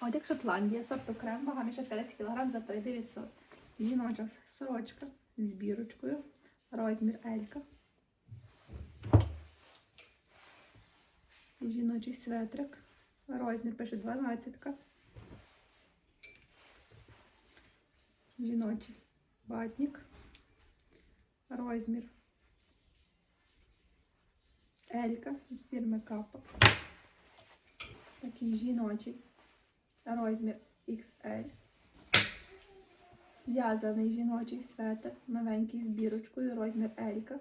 Одяг Шотландія, сорт окрем, вага мішечка 10 кг за 3900. Жіноча сорочка з бірочкою, розмір Елька. Жіночий светрик, розмір пише 12. Жіночий батник, розмір Елька з фірми Капа. Такий жіночий розмір XL. В'язаний жіночий светр, новенький з бірочкою, розмір Елька.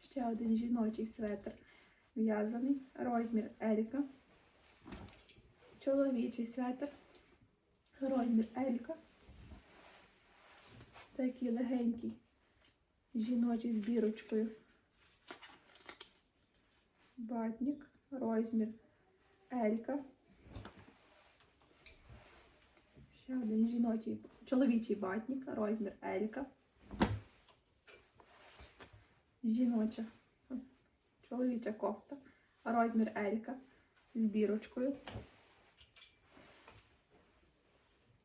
Ще один жіночий светр в'язаний, розмір Елька. Чоловічий светр, розмір Елька. Такий легенький жіночий з бірочкою. Батник, розмір Елька. Ще один жіночий, чоловічий батник, розмір Елька. Жіноча, чоловіча кофта, розмір Елька з бірочкою.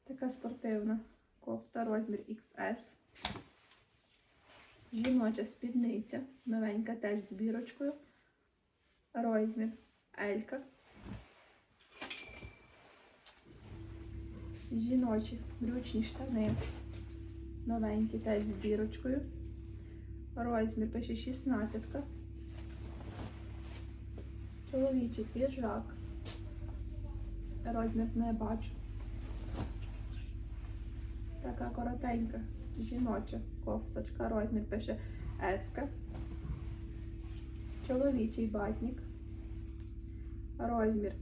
Така спортивна кофта, розмір XS. Жіноча спідниця, новенька теж з бірочкою. Розмір Елька. Жіночі брючні штани. Новенькі теж з бірочкою. Розмір пише 16. Чоловічий піджак. Розмір не бачу. Така коротенька жіноча кофточка. Розмір пише S. Чоловічий батник. Розмір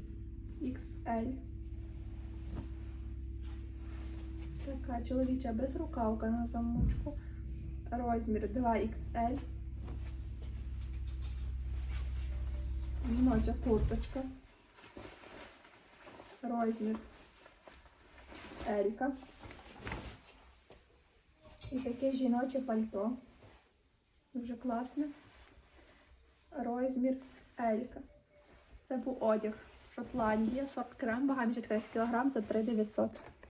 XL. Така чоловіча безрукавка на замочку. Розмір 2XL. Жіноча курточка. Розмір Елька. І таке жіноче пальто. Дуже класне. Розмір Елька. Це був одяг. Шотландія, сорт крем, вага мішечка 10 кг за 3900.